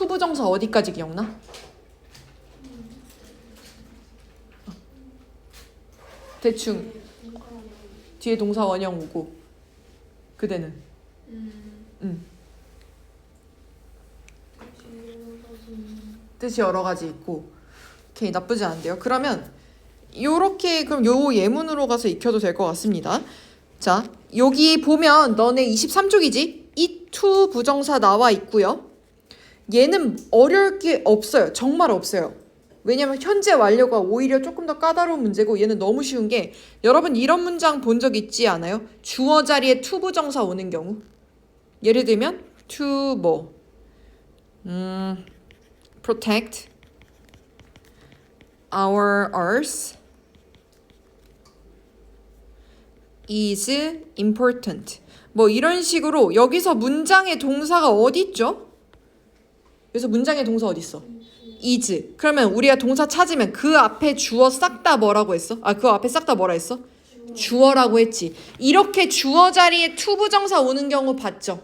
투부정사 어디까지 기억나? 대충 뒤에 동사 원형 오고 그대는 응. 뜻이 여러 가지 있고 오케이 나쁘지 않은데요. 그러면 요렇게 그럼 요 예문으로 가서 익혀도 될 것 같습니다. 자 여기 보면 너네 23쪽이지? 이 투 부정사 나와 있고요. 얘는 어려울 게 없어요. 정말 없어요. 왜냐면 현재 완료가 오히려 조금 더 까다로운 문제고 얘는 너무 쉬운 게 여러분 이런 문장 본 적 있지 않아요? 주어 자리에 투 부 정사 오는 경우 예를 들면 to 뭐 음, protect our earth is important. 뭐 이런 식으로 여기서 문장의 동사가 어디 있죠? 여기서 문장의 동사 어디 있어? is. 그러면 우리가 동사 찾으면 그 앞에 주어 싹 다 뭐라고 했어? 아, 그 앞에 싹 다 뭐라 했어? 주어라고 했지. 이렇게 주어 자리에 투부정사 오는 경우 봤죠?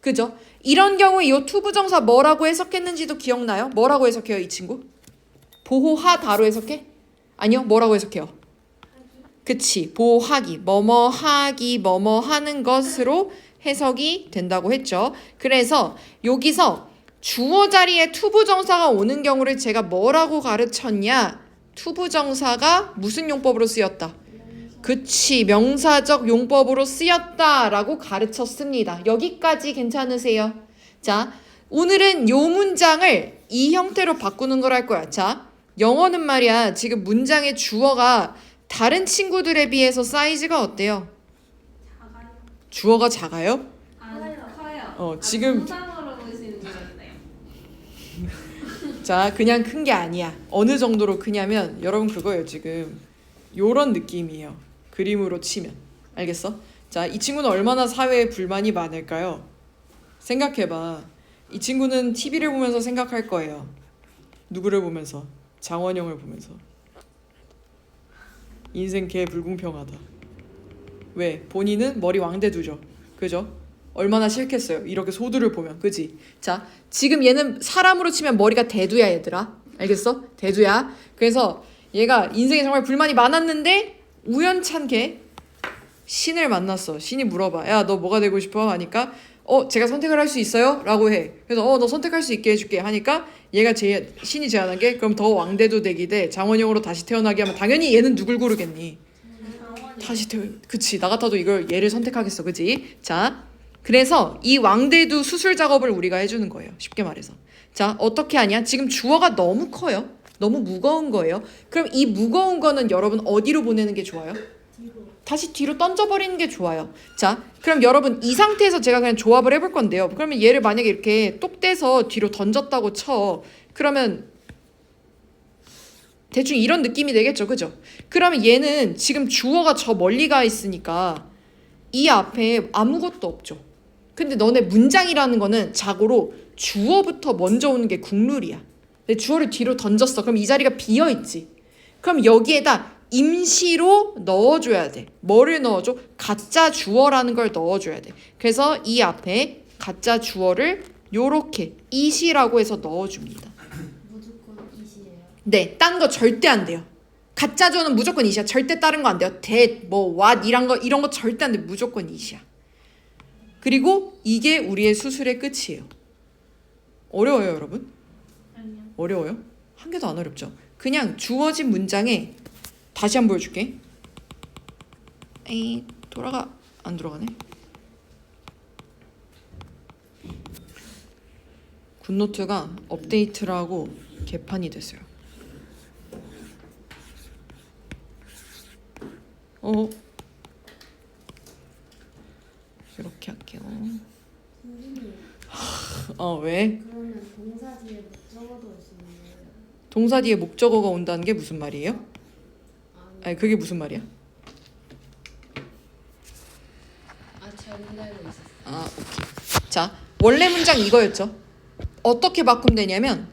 그죠? 이런 경우에 이 투부정사 뭐라고 해석했는지도 기억나요? 뭐라고 해석해요, 이 친구? 보호하다로 해석해? 아니요, 뭐라고 해석해요? 그치, 보호하기, 뭐뭐 하기, 뭐뭐 하는 것으로 해석이 된다고 했죠. 그래서 여기서 주어 자리에 투부정사가 오는 경우를 제가 뭐라고 가르쳤냐? 투부정사가 무슨 용법으로 쓰였다? 그치, 명사적 용법으로 쓰였다라고 가르쳤습니다. 여기까지 괜찮으세요? 자, 오늘은 요 문장을 이 형태로 바꾸는 걸 할 거야. 자, 영어는 말이야. 지금 문장의 주어가 다른 친구들에 비해서 사이즈가 어때요? 작아요. 주어가 작아요? 안 커요. 어, 아, 지금- 동상으로 보시는 줄 알았네요. 자, 그냥 큰 게 아니야. 어느 정도로 크냐면 여러분 그거예요, 지금. 요런 느낌이에요. 그림으로 치면. 알겠어? 자, 이 친구는 얼마나 사회에 불만이 많을까요? 생각해 봐. 이 친구는 TV를 보면서 생각할 거예요. 누구를 보면서? 장원영을 보면서. 인생 개 불공평하다. 왜? 본인은 머리 왕대두죠. 그죠? 얼마나 싫겠어요. 이렇게 소두를 보면. 그지? 자, 지금 얘는 사람으로 치면 머리가 대두야, 얘들아. 알겠어? 대두야. 그래서 얘가 인생에 정말 불만이 많았는데 우연찮게 신을 만났어. 신이 물어봐. 야, 너 뭐가 되고 싶어? 하니까 어, 제가 선택을 할 수 있어요? 라고 해. 그래서 어, 너 선택할 수 있게 해줄게. 하니까 얘가 제 신이 제안한 게 그럼 더 왕대도 되기 대 장원영으로 다시 태어나게 하면 당연히 얘는 누굴 고르겠니? 다시 태어 그치 나 같아도 이걸 얘를 선택하겠어 그지 자 그래서 이 왕대두 수술 작업을 우리가 해주는 거예요. 쉽게 말해서. 자 어떻게 하냐? 지금 주어가 너무 커요. 너무 무거운 거예요. 그럼 이 무거운 거는 여러분 어디로 보내는 게 좋아요? 다시 뒤로 던져버리는 게 좋아요. 자 그럼 여러분 이 상태에서 제가 그냥 조합을 해볼 건데요. 그러면 얘를 만약에 이렇게 똑 떼서 뒤로 던졌다고 쳐. 그러면 대충 이런 느낌이 되겠죠, 그죠? 그러면 얘는 지금 주어가 저 멀리 가 있으니까 이 앞에 아무것도 없죠. 근데 너네 문장이라는 거는 자고로 주어부터 먼저 오는 게 국룰이야. 근데 주어를 뒤로 던졌어. 그럼 이 자리가 비어 있지. 그럼 여기에다 임시로 넣어줘야 돼. 뭐를 넣어줘? 가짜 주어라는 걸 넣어줘야 돼. 그래서 이 앞에 가짜 주어를 요렇게 이시라고 해서 넣어줍니다. 무조건 이시예요. 네, 딴 거 절대 안 돼요. 가짜 주어는 무조건 이시야. 절대 다른 거 안 돼요. 대, 뭐, 왓 이런 거 이런 거 절대 안 돼. 무조건 이시야. 그리고 이게 우리의 수술의 끝이에요. 어려워요, 여러분? 아니요. 어려워요? 한 개도 안 어렵죠. 그냥 주어진 문장에 다시 한번 보여줄게. 에이, 돌아가 안 돌아가네. 굿노트가 업데이트를 하고 개판이 됐어요. 어 이렇게 할게요. 어 왜? 그러면 동사 뒤에 목적어도 오시는 거예요? 동사 뒤에 목적어가 온다는 게 무슨 말이에요? 아니, 아니 그게 무슨 말이야? 아 잘못 알고 있었어요. 아 오케이. 자 원래 문장 이거였죠. 어떻게 바꾸면 되냐면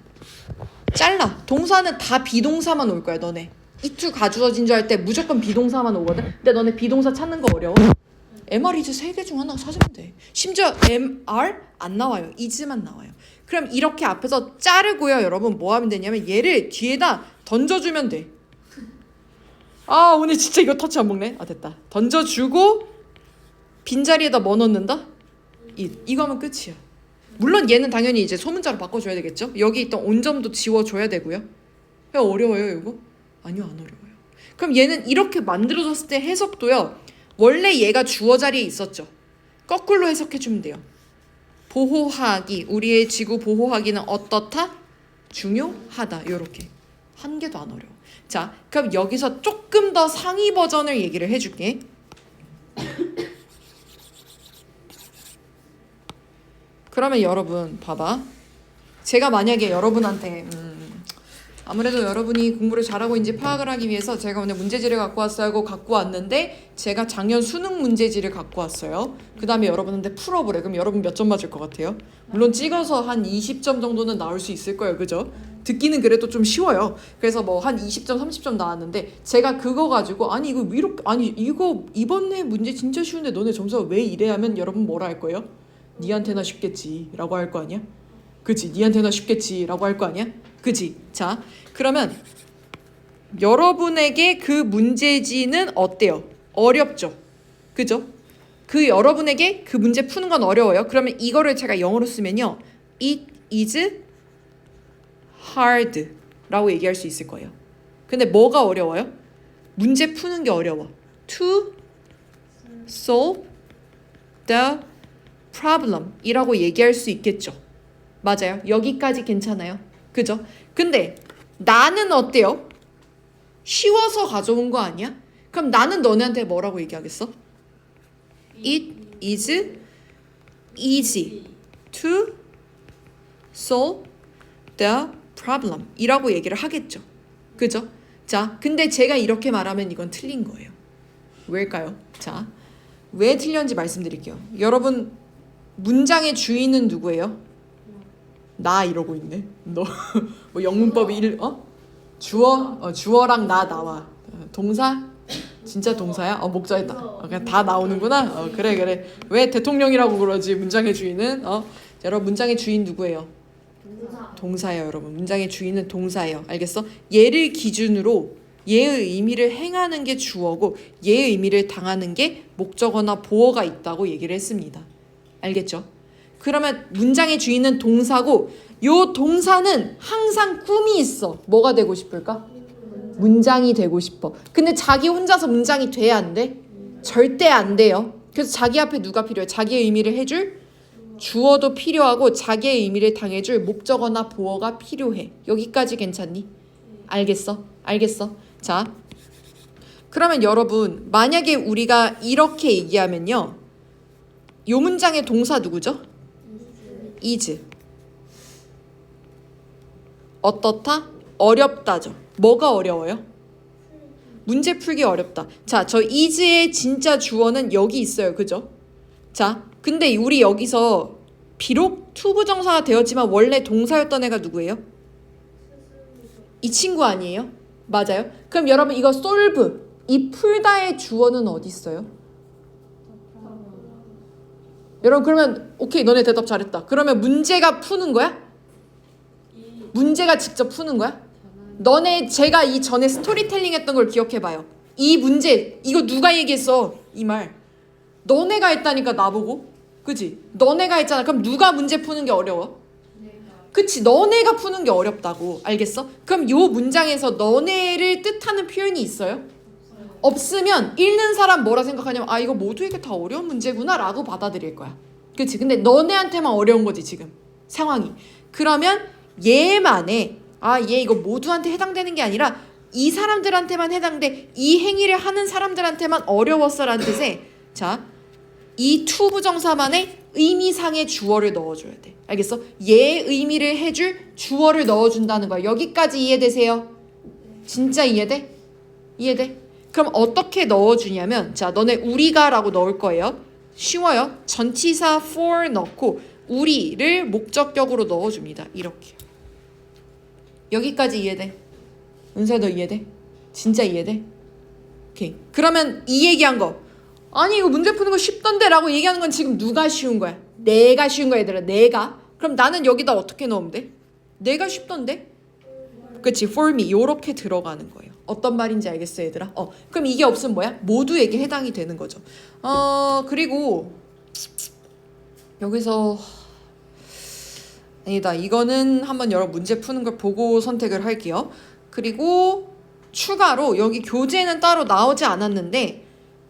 잘라. 동사는 다 비동사만 올 거야 너네. 이투 가주어진 줄알때 무조건 비동사만 오거든. 근데 너네 비동사 찾는 거 어려워? MR is 세개중 하나 찾으면 돼. 심지어 MR 안 나와요. is만 나와요. 그럼 이렇게 앞에서 자르고요, 여러분 뭐 하면 되냐면 얘를 뒤에다 던져주면 돼. 아 오늘 진짜 이거 터치 안 먹네. 아 됐다. 던져주고 빈 자리에다 뭐 넣는다? 이 이거 하면 끝이야. 물론 얘는 당연히 이제 소문자로 바꿔줘야 되겠죠. 여기 있던 온점도 지워줘야 되고요. 야, 어려워요 이거? 아니요 안 어려워요. 그럼 얘는 이렇게 만들어졌을 때 해석도요. 원래 얘가 주어 자리에 있었죠. 거꾸로 해석해 주면 돼요. 보호하기 우리의 지구 보호하기는 어떻다? 중요하다. 요렇게 한 개도 안 어려워. 자, 그럼 여기서 조금 더 상위 버전을 얘기를 해 줄게. 그러면 여러분 봐봐. 제가 만약에 여러분한테 음, 아무래도 여러분이 공부를 잘하고 있는지 파악을 하기 위해서 제가 오늘 문제지를 갖고 왔어요 갖고 왔는데 제가 작년 수능 문제지를 갖고 왔어요. 그 다음에 여러분한테 풀어보래. 그럼 여러분 몇 점 맞을 것 같아요? 물론 찍어서 한 20점 정도는 나올 수 있을 거예요. 그죠? 듣기는 그래도 좀 쉬워요. 그래서 뭐 한 20점, 30점 나왔는데 제가 그거 가지고 아니 이거 위로 아니 이거 이번에 문제 진짜 쉬운데 너네 점수가 왜 이래 하면 여러분 뭐라 할 거예요? 니한테나 쉽겠지라고 할 거 아니야? 그지? 니한테나 쉽겠지라고 할 거 아니야? 그지? 자, 그러면 여러분에게 그 문제지는 어때요? 어렵죠? 그죠? 그 여러분에게 그 문제 푸는 건 어려워요. 그러면 이거를 제가 영어로 쓰면요. It is hard라고 얘기할 수 있을 거예요. 근데 뭐가 어려워요? 문제 푸는 게 어려워. To solve the problem이라고 얘기할 수 있겠죠. 맞아요. 여기까지 괜찮아요. 그죠? 근데 나는 어때요? 쉬워서 가져온 거 아니야? 그럼 나는 너네한테 뭐라고 얘기하겠어? It is easy to solve the problem 이라고 얘기를 하겠죠. 그죠? 자, 근데 제가 이렇게 말하면 이건 틀린 거예요. 왜일까요? 자, 왜 틀렸는지 말씀드릴게요. 여러분, 문장의 주인은 누구예요? 나 이러고 있네. 너 뭐 영문법 일 어? 주어 어, 주어랑 나 나와. 어, 동사 진짜 동사야? 어 목자했다. 어, 그냥 다 나오는구나. 어 그래 그래. 왜 대통령이라고 그러지? 문장의 주인은 어 자, 여러분 문장의 주인 누구예요? 동사 동사 예요, 여러분. 문장의 주인은 동사예요. 알겠어? 얘를 기준으로 얘의 의미를 행하는 게 주어고 얘의 의미를 당하는 게 목적어나 보어가 있다고 얘기를 했습니다. 알겠죠? 그러면 문장의 주인은 동사고 요 동사는 항상 꿈이 있어. 뭐가 되고 싶을까? 문장이 되고 싶어. 근데 자기 혼자서 문장이 돼야 안 돼? 절대 안 돼요. 그래서 자기 앞에 누가 필요해? 자기의 의미를 해줄 주어도 필요하고 자기의 의미를 당해줄 목적어나 보어가 필요해. 여기까지 괜찮니? 알겠어? 알겠어? 자, 그러면 여러분 만약에 우리가 이렇게 얘기하면요, 요 문장의 동사 누구죠? Is. 어떻다? 어렵다죠. 뭐가 어려워요? 문제 풀기 어렵다. 자, 저 is의 진짜 주어는 여기 있어요. 그죠? 자, 근데 우리 여기서 비록 투부정사가 되었지만 원래 동사였던 애가 누구예요? 이 친구 아니에요? 맞아요. 그럼 여러분 이거 solve 이 풀다의 주어는 어디 있어요? 여러분 그러면 오케이 너네 대답 잘했다. 그러면 문제가 푸는 거야? 문제가 직접 푸는 거야? 너네 제가 이 전에 스토리텔링 했던 걸 기억해 봐요. 이 문제 이거 누가 얘기했어? 이 말. 너네가 했다니까 나보고. 그지? 너네가 했잖아. 그럼 누가 문제 푸는 게 어려워? 그치? 너네가 푸는 게 어렵다고. 알겠어? 그럼 요 문장에서 너네를 뜻하는 표현이 있어요? 없으면 읽는 사람 뭐라 생각하냐면 아 이거 모두에게 다 어려운 문제구나 라고 받아들일 거야. 그치? 근데 너네한테만 어려운 거지 지금 상황이. 그러면 얘만의 아 얘 이거 모두한테 해당되는 게 아니라 이 사람들한테만 해당돼 이 행위를 하는 사람들한테만 어려웠어라는 뜻의 자이 투부정사만의 의미상의 주어를 넣어줘야 돼 알겠어? 얘 의미를 해줄 주어를 넣어준다는 거야 여기까지 이해되세요? 진짜 이해돼? 이해돼? 그럼 어떻게 넣어주냐면 자 너네 우리가라고 넣을 거예요 쉬워요 전치사 for 넣고 우리를 목적격으로 넣어줍니다 이렇게 여기까지 이해돼? 은세 너 이해돼? 진짜 이해돼? 오케이. 그러면 이 얘기한 거 아니 이거 문제 푸는 거 쉽던데 라고 얘기하는 건 지금 누가 쉬운 거야? 내가 쉬운 거야 얘들아 내가 그럼 나는 여기다 어떻게 넣으면 돼? 내가 쉽던데? 그치 for me 요렇게 들어가는 거예요 어떤 말인지 알겠어 얘들아? 어 그럼 이게 없으면 뭐야? 모두에게 해당이 되는 거죠 어 그리고 여기서 아니다 이거는 한번 여러 문제 푸는 걸 보고 선택을 할게요 그리고 추가로 여기 교재는 따로 나오지 않았는데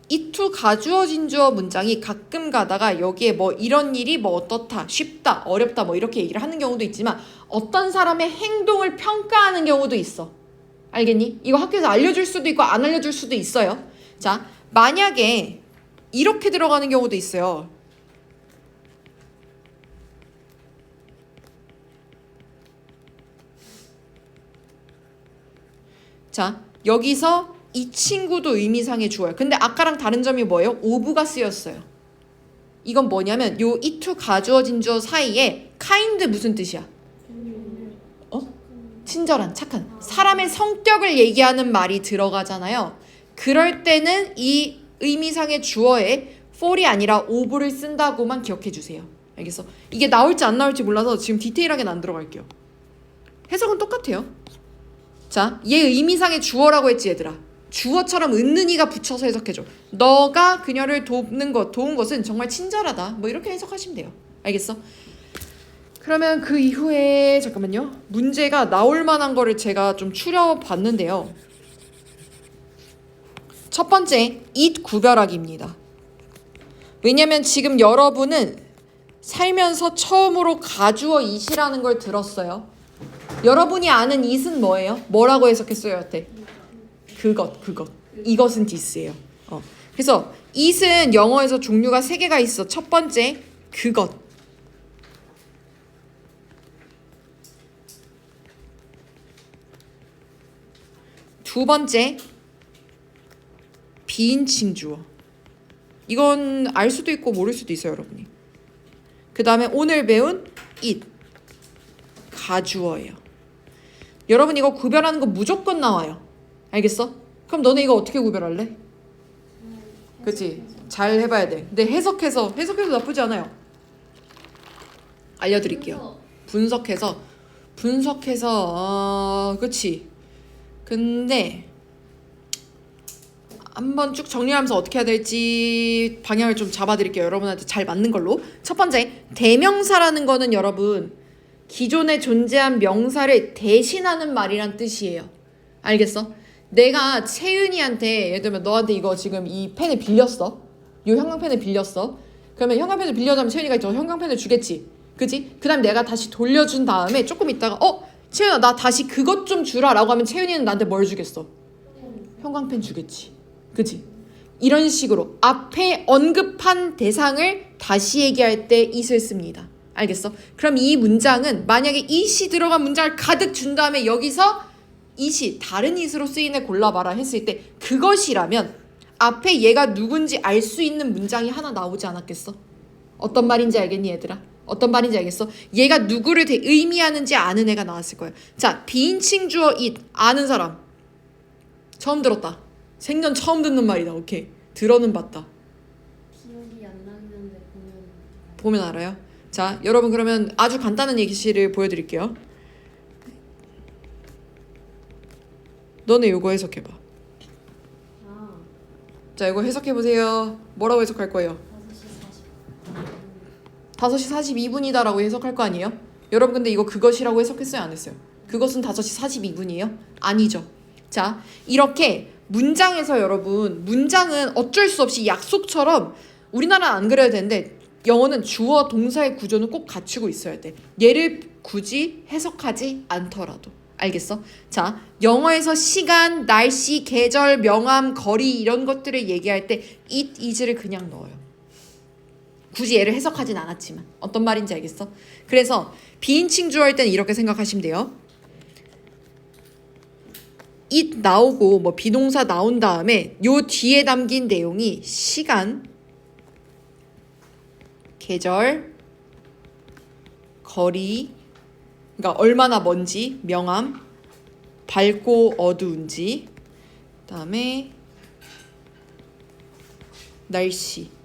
이투 가주어진 주어 문장이 가끔 가다가 여기에 뭐 이런 일이 뭐 어떻다, 쉽다, 어렵다 뭐 이렇게 얘기를 하는 경우도 있지만 어떤 사람의 행동을 평가하는 경우도 있어. 알겠니? 이거 학교에서 알려줄 수도 있고 안 알려줄 수도 있어요. 자, 만약에 이렇게 들어가는 경우도 있어요. 자, 여기서 이 친구도 의미상의 주어요. 근데 아까랑 다른 점이 뭐예요? 오브가 쓰였어요. 이건 뭐냐면 요 이 투 가주어 진 주어 사이에 kind 무슨 뜻이야? 어? 친절한, 착한 사람의 성격을 얘기하는 말이 들어가잖아요. 그럴 때는 이 의미상의 주어에 for이 아니라 ove를 쓴다고만 기억해 주세요. 알겠어? 이게 나올지 안 나올지 몰라서 지금 디테일하게는 안 들어갈게요. 해석은 똑같아요. 자, 얘 의미상의 주어라고 했지 얘들아. 주어처럼 은는이가 붙여서 해석해줘. 너가 그녀를 돕는 것, 도운 것은 정말 친절하다. 뭐 이렇게 해석하시면 돼요. 알겠어? 그러면 그 이후에 잠깐만요. 문제가 나올 만한 거를 제가 좀 추려봤는데요. 첫 번째, it 구별하기입니다. 왜냐면 지금 여러분은 살면서 처음으로 가주어 it이라는 걸 들었어요. 여러분이 아는 it은 뭐예요? 뭐라고 해석했어요, 여태? 그것, 그것. 이것은 this예요. 어. 그래서 it은 영어에서 종류가 세 개가 있어. 첫 번째, 그것. 두 번째, 비인칭 주어. 이건 알 수도 있고 모를 수도 있어요, 여러분이. 그 다음에 오늘 배운 it. 가주어예요. 여러분 이거 구별하는 거 무조건 나와요. 알겠어? 그럼 너네 이거 어떻게 구별할래? 그치? 잘 해봐야 돼. 근데 해석해서 해석해도 나쁘지 않아요. 알려드릴게요. 분석해서 분석해서 어, 그치? 근데 한번 쭉 정리하면서 어떻게 해야 될지 방향을 좀 잡아드릴게요. 여러분한테 잘 맞는 걸로. 첫 번째 대명사라는 거는 여러분 기존에 존재한 명사를 대신하는 말이란 뜻이에요. 알겠어? 내가 채윤이한테 예를 들면 너한테 이거 지금 이 펜을 빌렸어. 이 형광펜을 빌렸어. 그러면 형광펜을 빌려주면 채윤이가 저 형광펜을 주겠지. 그지? 그 다음 내가 다시 돌려준 다음에 조금 있다가 어? 채윤아 나 다시 그것 좀 주라 라고 하면 채윤이는 나한테 뭘 주겠어? 형광펜 주겠지. 그지? 이런 식으로 앞에 언급한 대상을 다시 얘기할 때 씁니다. 알겠어? 그럼 이 문장은 만약에 it이 들어간 문장을 가득 준 다음에 여기서 it이 다른 it으로 쓰인애 골라봐라 했을 때 그것이라면 앞에 얘가 누군지 알 수 있는 문장이 하나 나오지 않았겠어? 어떤 말인지 알겠니 얘들아? 어떤 말인지 알겠어? 얘가 누구를 대- 의미하는지 아는 애가 나왔을 거예요. 자, 비인칭 주어 it 아는 사람 처음 들었다. 생전 처음 듣는 말이다. 오케이. 들어는 봤다. 기억이 안 나긴 한데 보면 보면 알아요. 자, 여러분 그러면 아주 간단한 예시를 보여드릴게요. 너네 이거 해석해봐. 아 자, 이거 해석해 보세요. 뭐라고 해석할 거예요? 5시 40 5시 42분이다라고 해석할 거 아니에요? 여러분 근데 이거 그것이라고 해석했어요? 안 했어요? 그것은 5시 42분이에요? 아니죠. 자, 이렇게 문장에서 여러분 문장은 어쩔 수 없이 약속처럼 우리나라는 안 그래야 되는데 영어는 주어 동사의 구조는 꼭 갖추고 있어야 돼. 얘를 굳이 해석하지 않더라도. 알겠어? 자, 영어에서 시간, 날씨, 계절, 명암, 거리 이런 것들을 얘기할 때 it, is를 그냥 넣어요. 굳이 얘를 해석하진 않았지만 어떤 말인지 알겠어? 그래서 비인칭 주어할 때는 이렇게 생각하시면 돼요. it 나오고 뭐 비동사 나온 다음에 요 뒤에 담긴 내용이 시간, 계절, 거리, 그러니까 얼마나 먼지, 명암, 밝고 어두운지, 그다음에 날씨.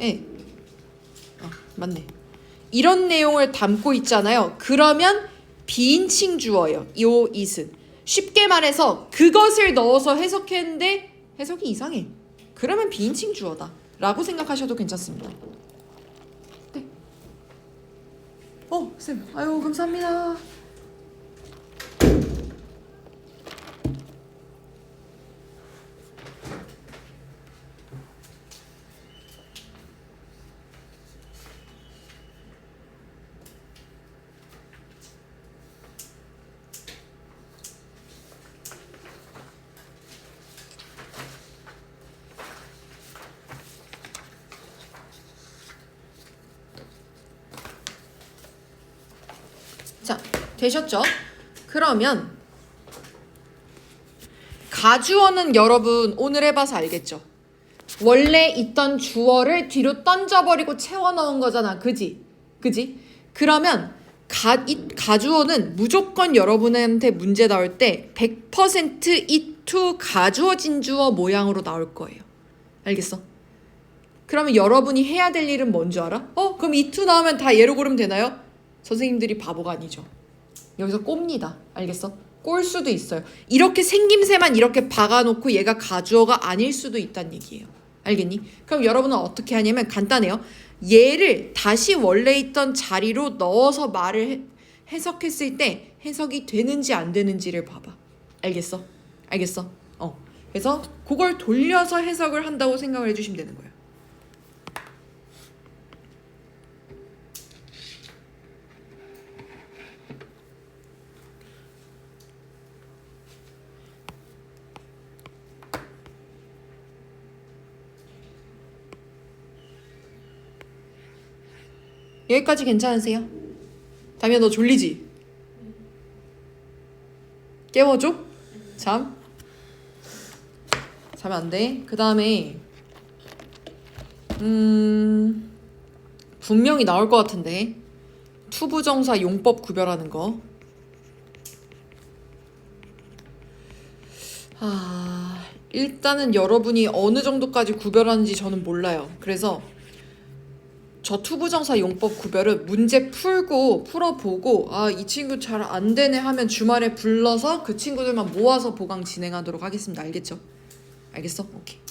예. 아, 맞네. 이런 내용을 담고 있잖아요. 그러면 비인칭 주어예요. 요 it은. 쉽게 말해서 그것을 넣어서 해석했는데 해석이 이상해. 그러면 비인칭 주어다. 라고 생각하셔도 괜찮습니다. 네. 어, 쌤. 아유, 감사합니다. 자, 되셨죠? 그러면 가주어는 여러분 오늘 해봐서 알겠죠? 원래 있던 주어를 뒤로 던져버리고 채워 넣은 거잖아. 그지? 그지? 그러면 가, 이, 가주어는 무조건 여러분한테 문제 나올 때 100% 이투 가주어 진주어 모양으로 나올 거예요. 알겠어? 그러면 여러분이 해야 될 일은 뭔지 알아? 어? 그럼 이투 나오면 다 예로 고르면 되나요? 선생님들이 바보가 아니죠. 여기서 꼽니다. 알겠어? 꼴 수도 있어요. 이렇게 생김새만 이렇게 박아놓고 얘가 가주어가 아닐 수도 있다는 얘기예요. 알겠니? 그럼 여러분은 어떻게 하냐면 간단해요. 얘를 다시 원래 있던 자리로 넣어서 말을 해, 해석했을 때 해석이 되는지 안 되는지를 봐봐. 알겠어? 알겠어? 어. 그래서 그걸 돌려서 해석을 한다고 생각을 해주시면 되는 거예요. 여기까지 괜찮으세요? 다미야 너 졸리지? 깨워줘? 잠? 자면 안 돼. 그 다음에 음 분명히 나올 것 같은데 투부정사 용법 구별하는 거. 아 일단은 여러분이 어느 정도까지 구별하는지 저는 몰라요. 그래서 저 투부정사 용법 구별은 문제 풀고 풀어보고 아 이 친구 잘 안 되네 하면 주말에 불러서 그 친구들만 모아서 보강 진행하도록 하겠습니다. 알겠죠? 알겠어? 오케이.